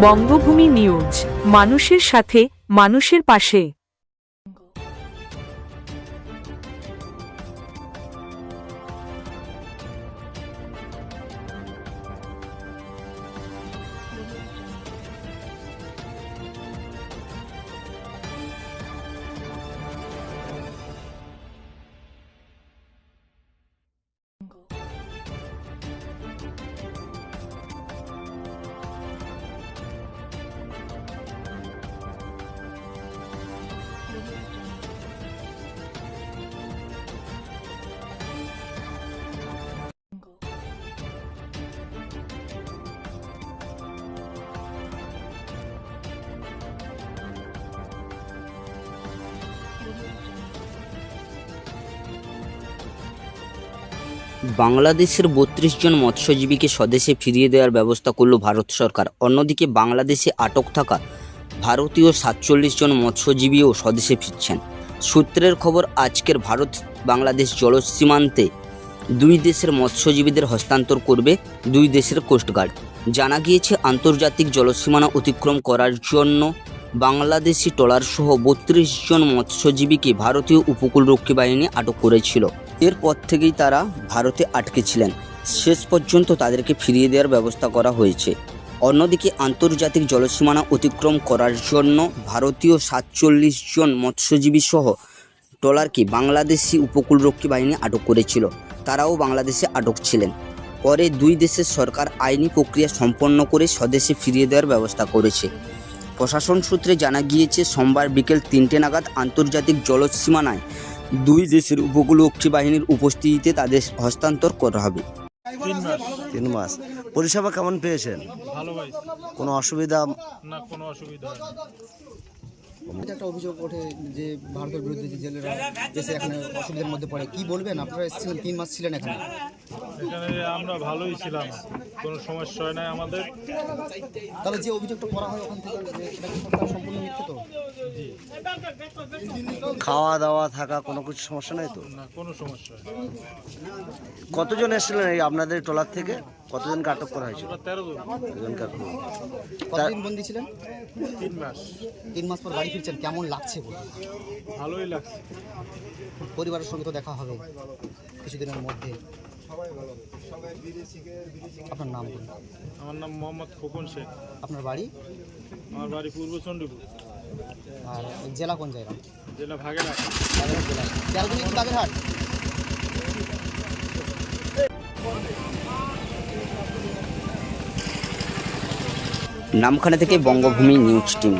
বঙ্গভূমি news মানুষের সাথে মানুষের পাশে। বাংলাদেশের বত্রিশ জন মৎস্যজীবীকে স্বদেশে ফিরিয়ে দেওয়ার ব্যবস্থা করল ভারত সরকার। অন্যদিকে বাংলাদেশে আটক থাকা ভারতীয় সাতচল্লিশ জন মৎস্যজীবীও স্বদেশে ফিরছেন। সূত্রের খবর, আজকের ভারত বাংলাদেশ জলসীমান্তে দুই দেশের মৎস্যজীবীদের হস্তান্তর করবে দুই দেশের কোস্টগার্ড জানা গিয়েছে, আন্তর্জাতিক জলসীমানা অতিক্রম করার জন্য বাংলাদেশি ট্রলারসহ বত্রিশ জন মৎস্যজীবীকে ভারতীয় উপকূলরক্ষী বাহিনী আটক করেছিল। এরপর থেকেই তারা ভারতে আটকে ছিলেন। শেষ পর্যন্ত তাদেরকে ফিরিয়ে দেওয়ার ব্যবস্থা করা হয়েছে। অন্যদিকে আন্তর্জাতিক জলসীমানা অতিক্রম করার জন্য ভারতীয় সাতচল্লিশ জন মৎস্যজীবী সহ ট্রলারকে বাংলাদেশি উপকূলরক্ষী বাহিনী আটক করেছিল। তারাও বাংলাদেশে আটক ছিলেন। পরে দুই দেশের সরকার আইনি প্রক্রিয়া সম্পন্ন করে স্বদেশে ফিরিয়ে দেওয়ার ব্যবস্থা করেছে। প্রশাসন সূত্রে জানা গিয়েছে, সোমবার বিকেল তিনটে নাগাদ আন্তর্জাতিক জলসীমানায় দুই দেশের উপকূলরক্ষী বাহিনীর উপস্থিতিতে তাদের হস্তান্তর করা হবে। তিন মাস। তিন মাস পরিষেবা কেমন পেয়েছেন? ভালো ভাই কোনো অসুবিধা? না কোনো অসুবিধা একটা অভিযোগ ওঠে যে ভারতের বিরুদ্ধে যে জেলেরা দেশে এখানে অসুবিধার মধ্যে পড়ে। কি বলবেন? আপনারা এসেছিলেন তিন মাস ছিলেন এখানে। এখানে আমরা ভালোই ছিলাম। কোনো সমস্যা হয় নাই আমাদের। তাহলে যে অভিযোগটা করা হয় ওখান থেকে যে সেটা কি সরকার সম্পূর্ণ মিথ্যে তো জি। খাওয়া দাওয়া থাকা কোনো কিছু সমস্যা নাই তো? না কোনো সমস্যা কতজন এসেছিলেন এই আপনাদের ট্রলার থেকে? কতজনকে আটক করা হয়েছিল? তেরো জন। কতজনকে আটক করা হয়েছিল? কতদিন বন্দি ছিলেন? তিন মাস। তিন মাস পর বাড়ি ফিরছেন কেমন লাগছে বলুন? ভালোই লাগছে। পরিবারের সঙ্গে তো দেখা হবে কিছুদিনের মধ্যে। আপনার নাম বলুন। আমার নাম মোহাম্মদ খোকন শেখ। আপনার বাড়ি? আমার বাড়ি পূর্ব চণ্ডীপুর আর জেলা কোন জায়গা? জেলা ভাগেরহাট। জেলা। কি নামখানা থেকে বঙ্গভূমি নিউজ টিম।